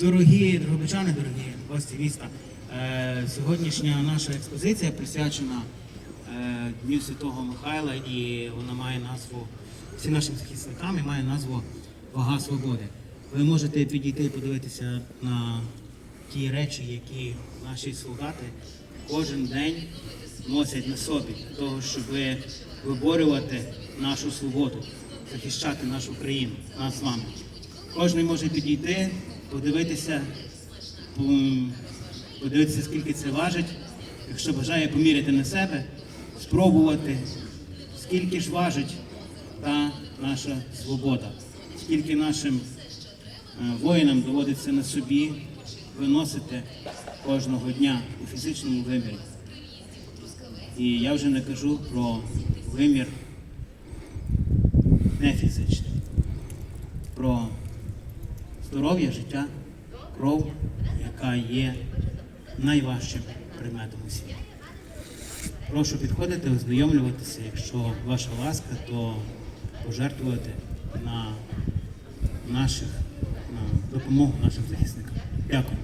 Дорогі дрогобичани, дорогі гості міста, е, сьогоднішня наша експозиція присвячена е, Дню Святого Михайла і вона має назву всім нашим захисникам і має назву Вага Свободи. Ви можете підійти і подивитися на ті речі, які наші солдати кожен день носять на собі для того, щоб виборювати нашу свободу, захищати нашу країну, нас з вами. Кожен може підійти, подивитися, подивитися, скільки це важить, якщо бажає поміряти на себе, спробувати, скільки ж важить та наша свобода, скільки нашим е, воїнам доводиться на собі виносити кожного дня у фізичному вимірі. І я вже не кажу про вимір не фізичний, про здоров'я, життя, кров, яка є найважчим предметом у світі. Прошу підходити, ознайомлюватися, якщо ваша ласка, то пожертвувати на наших на допомогу нашим захисникам. Дякую.